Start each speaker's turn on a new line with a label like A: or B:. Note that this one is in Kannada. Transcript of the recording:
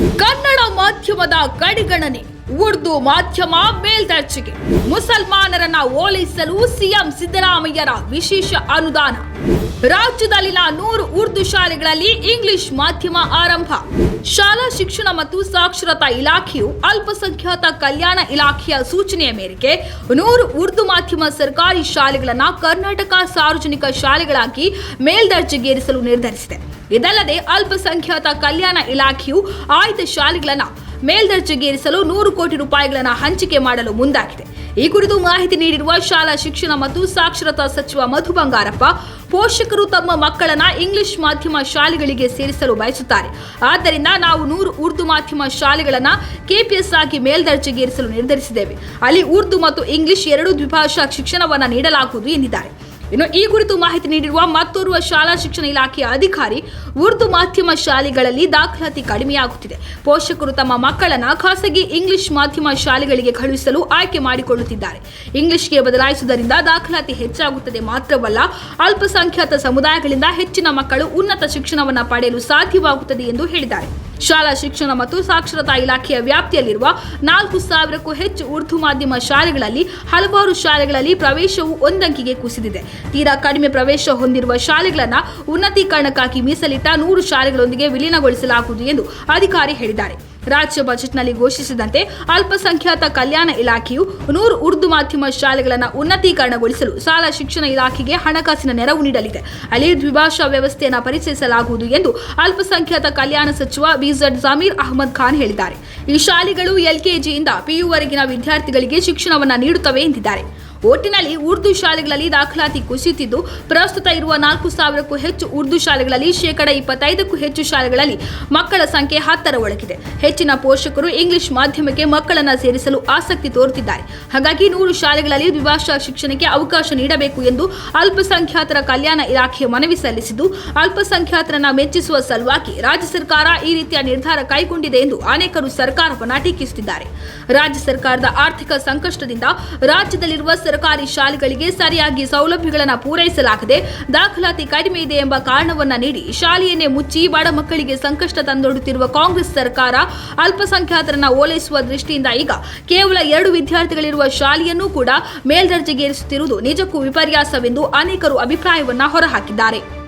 A: ಕನ್ನಡ ಮಾಧ್ಯಮದ ಕಡಿಗಣನೆ. ಉರ್ದು ಮಾಧ್ಯಮ ಮೇಲ್ದರ್ಜೆಗೆ. ಮುಸಲ್ಮಾನರನ್ನ ಓಲೈಸಲು ಸಿಎಂ ಸಿದ್ದರಾಮಯ್ಯರ ವಿಶೇಷ ಅನುದಾನ. ರಾಜ್ಯದಲ್ಲಿನ ನೂರು ಉರ್ದು ಶಾಲೆಗಳಲ್ಲಿ ಇಂಗ್ಲಿಷ್ ಮಾಧ್ಯಮ ಆರಂಭ. ಶಾಲಾ ಶಿಕ್ಷಣ ಮತ್ತು ಸಾಕ್ಷರತಾ ಇಲಾಖೆಯು ಅಲ್ಪಸಂಖ್ಯಾತ ಕಲ್ಯಾಣ ಇಲಾಖೆಯ ಸೂಚನೆಯ ಮೇರೆಗೆ ನೂರು ಉರ್ದು ಮಾಧ್ಯಮ ಸರ್ಕಾರಿ ಶಾಲೆಗಳನ್ನು ಕರ್ನಾಟಕ ಸಾರ್ವಜನಿಕ ಶಾಲೆಗಳಾಗಿ ಮೇಲ್ದರ್ಜೆಗೇರಿಸಲು ನಿರ್ಧರಿಸಿದೆ. ಇದಲ್ಲದೆ ಅಲ್ಪಸಂಖ್ಯಾತ ಕಲ್ಯಾಣ ಇಲಾಖೆಯು ಆಯ್ದ ಶಾಲೆಗಳನ್ನು ಮೇಲ್ದರ್ಜೆಗೇರಿಸಲು ನೂರು ಕೋಟಿ ರೂಪಾಯಿಗಳನ್ನು ಹಂಚಿಕೆ ಮಾಡಲು ಮುಂದಾಗಿದೆ. ಈ ಕುರಿತು ಮಾಹಿತಿ ನೀಡಿರುವ ಶಾಲಾ ಶಿಕ್ಷಣ ಮತ್ತು ಸಾಕ್ಷರತಾ ಸಚಿವ ಮಧು ಬಂಗಾರಪ್ಪ, ಪೋಷಕರು ತಮ್ಮ ಮಕ್ಕಳನ್ನ ಇಂಗ್ಲಿಷ್ ಮಾಧ್ಯಮ ಶಾಲೆಗಳಿಗೆ ಸೇರಿಸಲು ಬಯಸುತ್ತಾರೆ. ಆದ್ದರಿಂದ ನಾವು ನೂರು ಉರ್ದು ಮಾಧ್ಯಮ ಶಾಲೆಗಳನ್ನ ಕೆಪಿಎಸ್ ಆಗಿ ಮೇಲ್ದರ್ಜೆಗೇರಿಸಲು ನಿರ್ಧರಿಸಿದ್ದೇವೆ. ಅಲ್ಲಿ ಉರ್ದು ಮತ್ತು ಇಂಗ್ಲಿಷ್ ಎರಡೂ ದ್ವಿಭಾಷಾ ಶಿಕ್ಷಣವನ್ನು ನೀಡಲಾಗುವುದು ಎಂದಿದ್ದಾರೆ. ಇನ್ನು ಈ ಕುರಿತು ಮಾಹಿತಿ ನೀಡಿರುವ ಮತ್ತೋರ್ವ ಶಾಲಾ ಶಿಕ್ಷಣ ಇಲಾಖೆಯ ಅಧಿಕಾರಿ, ಉರ್ದು ಮಾಧ್ಯಮ ಶಾಲೆಗಳಲ್ಲಿ ದಾಖಲಾತಿ ಕಡಿಮೆಯಾಗುತ್ತಿದೆ. ಪೋಷಕರು ತಮ್ಮ ಮಕ್ಕಳನ್ನ ಖಾಸಗಿ ಇಂಗ್ಲಿಷ್ ಮಾಧ್ಯಮ ಶಾಲೆಗಳಿಗೆ ಕಳುಹಿಸಲು ಆಯ್ಕೆ ಮಾಡಿಕೊಳ್ಳುತ್ತಿದ್ದಾರೆ. ಇಂಗ್ಲಿಷ್ಗೆ ಬದಲಾಯಿಸುವುದರಿಂದ ದಾಖಲಾತಿ ಹೆಚ್ಚಾಗುತ್ತದೆ ಮಾತ್ರವಲ್ಲ, ಅಲ್ಪಸಂಖ್ಯಾತ ಸಮುದಾಯಗಳಿಂದ ಹೆಚ್ಚಿನ ಮಕ್ಕಳು ಉನ್ನತ ಶಿಕ್ಷಣವನ್ನು ಪಡೆಯಲು ಸಾಧ್ಯವಾಗುತ್ತದೆ ಎಂದು ಹೇಳಿದ್ದಾರೆ. ಶಾಲಾ ಶಿಕ್ಷಣ ಮತ್ತು ಸಾಕ್ಷರತಾ ಇಲಾಖೆಯ ವ್ಯಾಪ್ತಿಯಲ್ಲಿರುವ ನಾಲ್ಕು ಸಾವಿರಕ್ಕೂ ಹೆಚ್ಚು ಉರ್ದು ಮಾಧ್ಯಮ ಶಾಲೆಗಳಲ್ಲಿ, ಹಲವಾರು ಶಾಲೆಗಳಲ್ಲಿ ಪ್ರವೇಶವು ಒಂದಂಕಿಗೆ ಕುಸಿದಿದೆ. ತೀರಾ ಕಡಿಮೆ ಪ್ರವೇಶ ಹೊಂದಿರುವ ಶಾಲೆಗಳನ್ನು ಉನ್ನತೀಕರಣಕ್ಕಾಗಿ ಮೀಸಲಿಟ್ಟ ನೂರು ಶಾಲೆಗಳೊಂದಿಗೆ ವಿಲೀನಗೊಳಿಸಲಾಗುವುದು ಎಂದು ಅಧಿಕಾರಿ ಹೇಳಿದ್ದಾರೆ. ರಾಜ್ಯ ಬಜೆಟ್ನಲ್ಲಿ ಘೋಷಿಸಿದಂತೆ ಅಲ್ಪಸಂಖ್ಯಾತ ಕಲ್ಯಾಣ ಇಲಾಖೆಯು ನೂರು ಉರ್ದು ಮಾಧ್ಯಮ ಶಾಲೆಗಳನ್ನು ಉನ್ನತೀಕರಣಗೊಳಿಸಲು ಶಾಲಾ ಶಿಕ್ಷಣ ಇಲಾಖೆಗೆ ಹಣಕಾಸಿನ ನೆರವು ನೀಡಲಿದೆ. ಅಲ್ಲಿ ದ್ವಿಭಾಷಾ ವ್ಯವಸ್ಥೆಯನ್ನು ಪರಿಚಯಿಸಲಾಗುವುದು ಎಂದು ಅಲ್ಪಸಂಖ್ಯಾತ ಕಲ್ಯಾಣ ಸಚಿವ ಬಿಝಡ್ ಜಮೀರ್ ಅಹಮದ್ ಖಾನ್ ಹೇಳಿದ್ದಾರೆ. ಈ ಶಾಲೆಗಳು ಎಲ್ಕೆಜಿಯಿಂದ ಪಿಯುವರೆಗಿನ ವಿದ್ಯಾರ್ಥಿಗಳಿಗೆ ಶಿಕ್ಷಣವನ್ನು ನೀಡುತ್ತವೆ ಎಂದಿದ್ದಾರೆ. ಒಟ್ಟಿನಲ್ಲಿ ಉರ್ದು ಶಾಲೆಗಳಲ್ಲಿ ದಾಖಲಾತಿ ಕುಸಿಯುತ್ತಿದ್ದು, ಪ್ರಸ್ತುತ ಇರುವ ನಾಲ್ಕು ಸಾವಿರಕ್ಕೂ ಹೆಚ್ಚು ಉರ್ದು ಶಾಲೆಗಳಲ್ಲಿ ಶೇಕಡ ಇಪ್ಪತ್ತೈದಕ್ಕೂ ಹೆಚ್ಚು ಶಾಲೆಗಳಲ್ಲಿ ಮಕ್ಕಳ ಸಂಖ್ಯೆ ಹತ್ತರ ಒಳಗಿದೆ. ಹೆಚ್ಚಿನ ಪೋಷಕರು ಇಂಗ್ಲಿಷ್ ಮಾಧ್ಯಮಕ್ಕೆ ಮಕ್ಕಳನ್ನು ಸೇರಿಸಲು ಆಸಕ್ತಿ ತೋರುತ್ತಿದ್ದಾರೆ. ಹಾಗಾಗಿ ನೂರು ಶಾಲೆಗಳಲ್ಲಿ ದ್ವಿಭಾಷಾ ಶಿಕ್ಷಣಕ್ಕೆ ಅವಕಾಶ ನೀಡಬೇಕು ಎಂದು ಅಲ್ಪಸಂಖ್ಯಾತರ ಕಲ್ಯಾಣ ಇಲಾಖೆ ಮನವಿ ಸಲ್ಲಿಸಿದ್ದು, ಅಲ್ಪಸಂಖ್ಯಾತರನ್ನ ಮೆಚ್ಚಿಸುವ ಸಲುವಾಗಿ ರಾಜ್ಯ ಸರ್ಕಾರ ಈ ರೀತಿಯ ನಿರ್ಧಾರ ಕೈಗೊಂಡಿದೆ ಎಂದು ಅನೇಕರು ಸರ್ಕಾರವನ್ನು ಟೀಕಿಸುತ್ತಿದ್ದಾರೆ. ರಾಜ್ಯ ಸರ್ಕಾರದ ಆರ್ಥಿಕ ಸಂಕಷ್ಟದಿಂದ ರಾಜ್ಯದಲ್ಲಿರುವ ಸರ್ಕಾರಿ ಶಾಲೆಗಳಿಗೆ ಸರಿಯಾಗಿ ಸೌಲಭ್ಯಗಳನ್ನು ಪೂರೈಸಲಾಗದೆ ದಾಖಲಾತಿ ಕಡಿಮೆ ಇದೆ ಎಂಬ ಕಾರಣವನ್ನ ನೀಡಿ ಶಾಲೆಯನ್ನೇ ಮುಚ್ಚಿ ಬಡ ಮಕ್ಕಳಿಗೆ ಸಂಕಷ್ಟ ತಂದೊಡ್ಡುತ್ತಿರುವ ಕಾಂಗ್ರೆಸ್ ಸರ್ಕಾರ ಅಲ್ಪಸಂಖ್ಯಾತರನ್ನ ಓಲೈಸುವ ದೃಷ್ಟಿಯಿಂದ ಈಗ ಕೇವಲ ಎರಡು ವಿದ್ಯಾರ್ಥಿಗಳಿರುವ ಶಾಲೆಯನ್ನೂ ಕೂಡ ಮೇಲ್ದರ್ಜೆಗೇರಿಸುತ್ತಿರುವುದು ನಿಜಕ್ಕೂ ವಿಪರ್ಯಾಸವೆಂದು ಅನೇಕರು ಅಭಿಪ್ರಾಯವನ್ನ ಹೊರಹಾಕಿದ್ದಾರೆ.